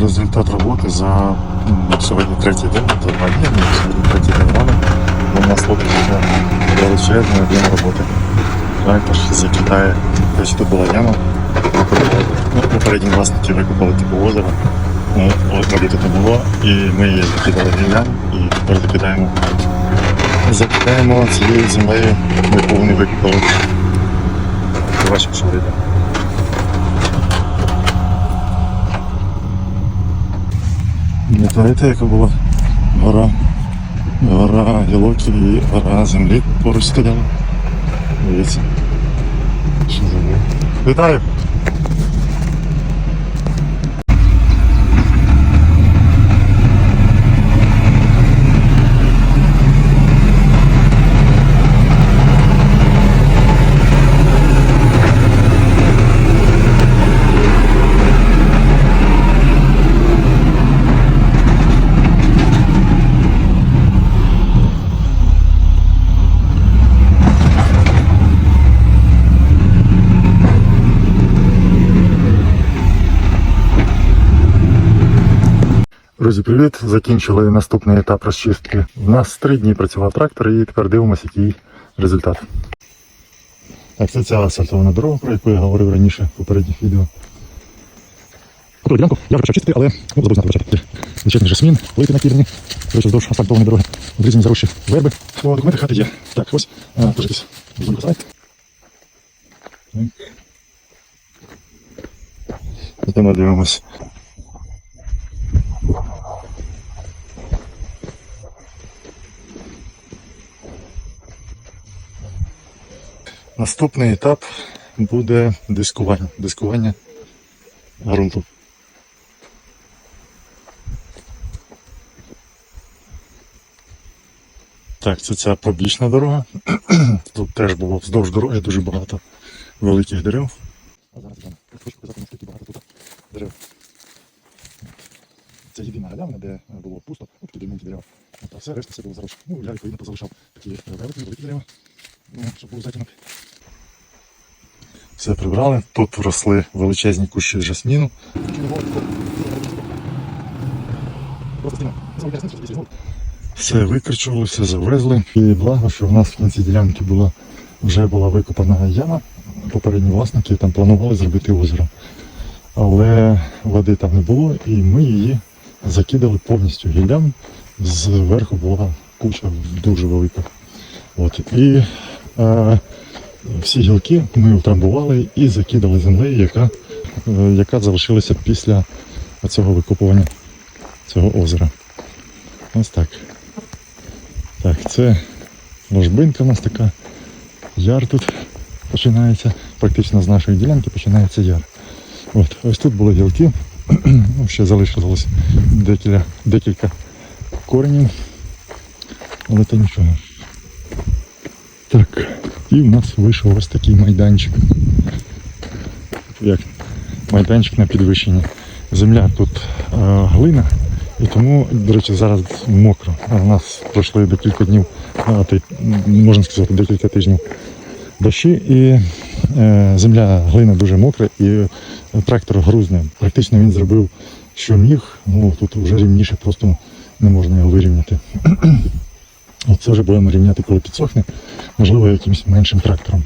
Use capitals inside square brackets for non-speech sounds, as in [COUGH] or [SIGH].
результат роботи за сьогодні третій день, за два дні, сьогодні третій день ранок. У нас вже величезний об'єм роботи. Трактор закидає, ось тут була яма. Ну, попередні власники викопали типу озеро. Ну, води тут не було, і ми її закидали гіллям і тепер закидаємо. Закидаємо цією землею, ми повний викопали. Бачимо, що вийде. Пам'ятаєте, яка була гора? Гора гілок і гора землі поруч стояла. Дивіться. Що за? Вітаю! Друзі, привіт! Закінчили наступний етап розчистки. У нас три дні працював трактор і тепер дивимося, який результат. Так, це ця асфальтована дорога, про яку я говорив раніше в попередніх відео. Оту ділянку я вже почав чистити, але ну, забув знати почати. Звичайний жасмін, плити накірні, коротше, вздовж асфальтованої дороги, відрізані зарощі верби. О, документи хати є. Так, ось, а, пожитись. Візьмемо сайт. Йдемо дивимось. Наступний етап буде дискування. Дискування ґрунту. Так, це ця побічна дорога. [CLEARS THROAT] Тут теж було вздовж дороги дуже багато великих дерев. А зараз я хочу показати, наскільки багато тут дерев. Це єдина галявина, де було пусто, ну, такі дрібненькі дерева. От, а все решта це було заросше. Ну, я відповідно позалишав такі великі, великі дерева, ну, щоб був затінок. Все прибрали. Тут росли величезні кущі жасміну. Все викричували, все завезли. І благо, що в нас в кінці ділянки була, вже була викопана яма. Попередні власники там планували зробити озеро. Але води там не було, і ми її закидали повністю гіллям. Зверху була куча дуже велика. От. І е, всі гілки ми утрамбували і закидали землею, яка, е, яка залишилася після цього викопування цього озера. Ось так. Так, це ложбинка у нас така. Яр тут починається. Практично з нашої ділянки починається яр. От, ось тут були гілки. [CLEARS THROAT] Ну, ще залишилось декілька, декілька коренів. Але то нічого. Так, і в нас вийшов ось такий майданчик. Як майданчик на підвищенні. Земля тут е, глина, і тому, до речі, зараз мокро. У нас пройшли декілька днів, а, й, м, можна сказати, декілька тижнів дощі, і е, земля глина дуже мокра, і е, трактор грузне. Практично він зробив, що міг. Ну тут вже рівніше просто не можна його вирівняти. Оце вже будемо рівняти, коли підсохне, можливо, якимось меншим трактором.